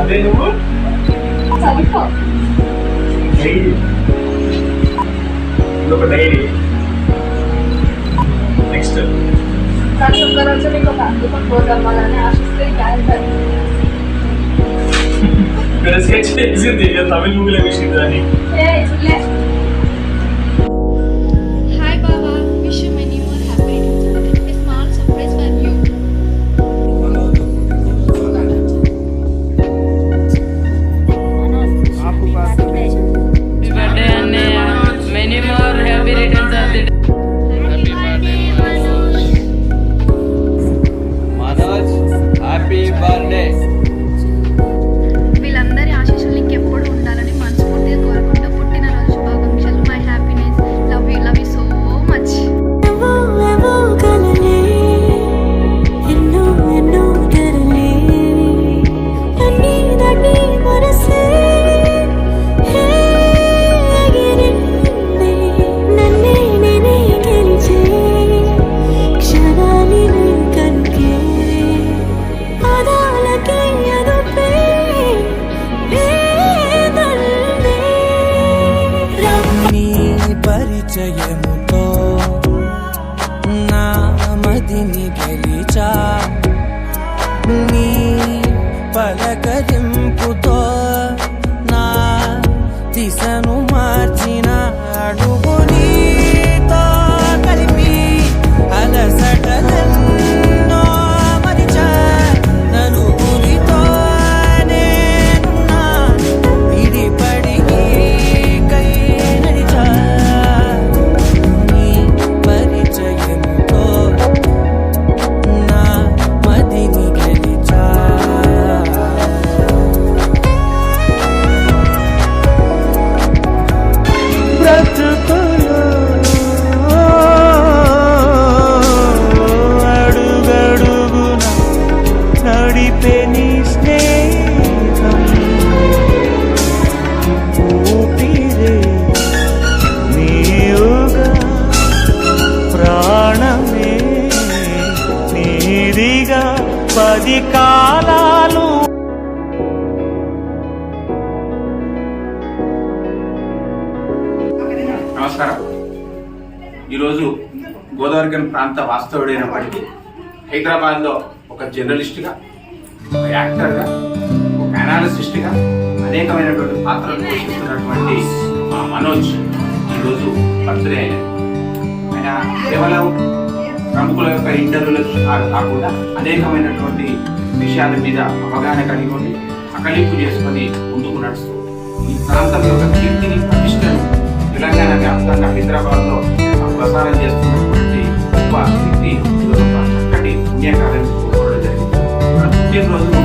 అదే నువ్వు? చదువుకో. డైరీ. నెక్స్ట్. కానీ ఒక్క రోజు నీకు ఒక అద్భుతం పోగలమాలని ఆశిస్తే క్యాన్సర్ స్కెచ్ చేసింది తమిళ మూవీలో విషయం అని పరిచయముతో నా మదిని గెలిచా? నీ పలకరింపుతో నా దిశను పది కాలాలు. నమస్కారం. ఈరోజు గోదావరికన్ ప్రాంత వాస్తవుడైనప్పటికీ హైదరాబాద్లో ఒక జర్నలిస్ట్గా ఒక యాక్టర్గా ఒక అనాలిసిస్ట్గా అనేకమైనటువంటి పాత్రలు పోషిస్తున్నటువంటి మా మనోజ్ ఈరోజు బర్త్డే. అయినది ఆయన కేవలం ప్రముఖుల యొక్క ఇంటర్వ్యూలకి కాకుండా అనేకమైనటువంటి విషయాల మీద అవగాహన కలిగి ఉండి అకలింపు చేసుకొని ముందుకు నడుస్తూ ఈ ప్రాంతం యొక్క కీర్తిని ప్రతిష్టను తెలంగాణ వ్యాప్తంగా హైదరాబాద్లో ప్రసారం చేస్తున్నటువంటి గొప్ప వ్యక్తి చక్కటి పుణ్యకార్యం కోరడం జరిగింది. మన పుట్టినరోజు